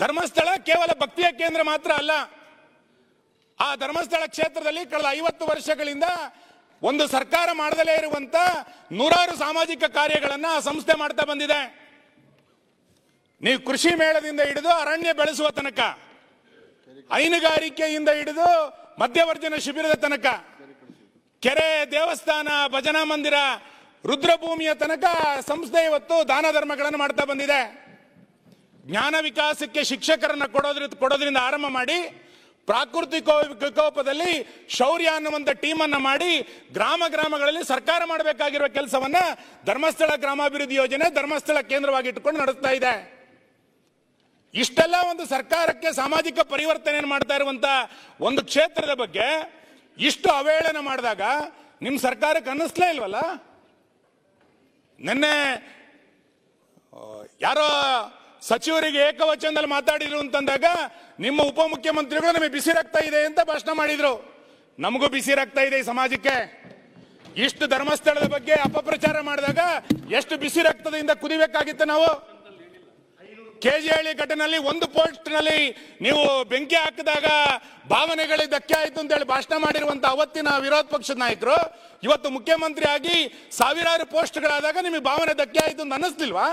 ಧರ್ಮಸ್ಥಳ ಕೇವಲ ಭಕ್ತಿಯ ಕೇಂದ್ರ ಮಾತ್ರ ಅಲ್ಲ. ಆ ಧರ್ಮಸ್ಥಳ ಕ್ಷೇತ್ರದಲ್ಲಿ ಕಳೆದ ಐವತ್ತು ವರ್ಷಗಳಿಂದ ಒಂದು ಸರ್ಕಾರ ಮಾಡದಲೇ ಇರುವಂತ ನೂರಾರು ಸಾಮಾಜಿಕ ಕಾರ್ಯಗಳನ್ನು ಆ ಸಂಸ್ಥೆ ಮಾಡ್ತಾ ಬಂದಿದೆ. ನೀವು ಕೃಷಿ ಮೇಳದಿಂದ ಹಿಡಿದು ಅರಣ್ಯ ಬೆಳೆಸುವ ತನಕ, ಹೈನುಗಾರಿಕೆಯಿಂದ ಹಿಡಿದು ಮಧ್ಯವರ್ಜನ ಶಿಬಿರದ ತನಕ, ಕೆರೆ, ದೇವಸ್ಥಾನ, ಭಜನಾ ಮಂದಿರ, ರುದ್ರಭೂಮಿಯ ತನಕ ಸಂಸ್ಥೆ ಇವತ್ತು ದಾನ ಧರ್ಮಗಳನ್ನು ಮಾಡ್ತಾ ಬಂದಿದೆ. ಜ್ಞಾನ ವಿಕಾಸಕ್ಕೆ ಶಿಕ್ಷಕರನ್ನು ಕೊಡೋದ್ರ ಕೊಡೋದ್ರಿಂದ ಆರಂಭ ಮಾಡಿ ಪ್ರಾಕೃತಿಕ ವಿಕೋಪದಲ್ಲಿ ಶೌರ್ಯ ಅನ್ನುವಂಥ ಟೀಮನ್ನು ಮಾಡಿ ಗ್ರಾಮ ಗ್ರಾಮಗಳಲ್ಲಿ ಸರ್ಕಾರ ಮಾಡಬೇಕಾಗಿರುವ ಕೆಲಸವನ್ನ ಧರ್ಮಸ್ಥಳ ಗ್ರಾಮಾಭಿವೃದ್ಧಿ ಯೋಜನೆ ಧರ್ಮಸ್ಥಳ ಕೇಂದ್ರವಾಗಿ ಇಟ್ಟುಕೊಂಡು ನಡೆಸ್ತಾ ಇದೆ. ಇಷ್ಟೆಲ್ಲ ಒಂದು ಸರ್ಕಾರಕ್ಕೆ ಸಾಮಾಜಿಕ ಪರಿವರ್ತನೆ ಮಾಡ್ತಾ ಇರುವಂಥ ಒಂದು ಕ್ಷೇತ್ರದ ಬಗ್ಗೆ ಇಷ್ಟು ಅವಹೇಳನ ಮಾಡಿದಾಗ ನಿಮ್ಮ ಸರ್ಕಾರಕ್ಕೆ ಅನ್ನಿಸ್ಲೇ ಇಲ್ವಲ್ಲ? ನಿನ್ನೆ ಯಾರೋ ಸಚಿವರಿಗೆ ಏಕವಚನದಲ್ಲಿ ಮಾತಾಡಿದ್ರು ಅಂತಂದಾಗ ನಿಮ್ಮ ಉಪಮುಖ್ಯಮಂತ್ರಿಗಳು ನಮಗೆ ಬಿಸಿ ರಕ್ತ ಇದೆ ಅಂತ ಭಾಷಣ ಮಾಡಿದ್ರು. ನಮಗೂ ಬಿಸಿ ರಕ್ತ ಇದೆ ಈ ಸಮಾಜಕ್ಕೆ. ಇಷ್ಟು ಧರ್ಮಸ್ಥಳದ ಬಗ್ಗೆ ಅಪಪ್ರಚಾರ ಮಾಡಿದಾಗ ಎಷ್ಟು ಬಿಸಿ ರಕ್ತದಿಂದ ಕುದಿಬೇಕಾಗಿತ್ತು ನಾವು? ಕೆಜಿಹಳ್ಳಿ ಘಟನೆಯಲ್ಲಿ ಒಂದು ಪೋಸ್ಟ್ನಲ್ಲಿ ನೀವು ಬೆಂಕಿ ಹಾಕಿದಾಗ ಭಾವನೆಗಳಿಗೆ ಧಕ್ಕೆ ಆಯ್ತು ಅಂತ ಹೇಳಿ ಭಾಷಣ ಮಾಡಿರುವಂತ ಅವತ್ತಿನ ವಿರೋಧ ಪಕ್ಷದ ನಾಯಕರು, ಇವತ್ತು ಮುಖ್ಯಮಂತ್ರಿ ಆಗಿ ಸಾವಿರಾರು ಪೋಸ್ಟ್ಗಳಾದಾಗ ನಿಮಗೆ ಭಾವನೆ ಧಕ್ಕೆ ಆಯ್ತು ಅಂತ ಅನ್ನಿಸ್ಲಿಲ್ವಾ?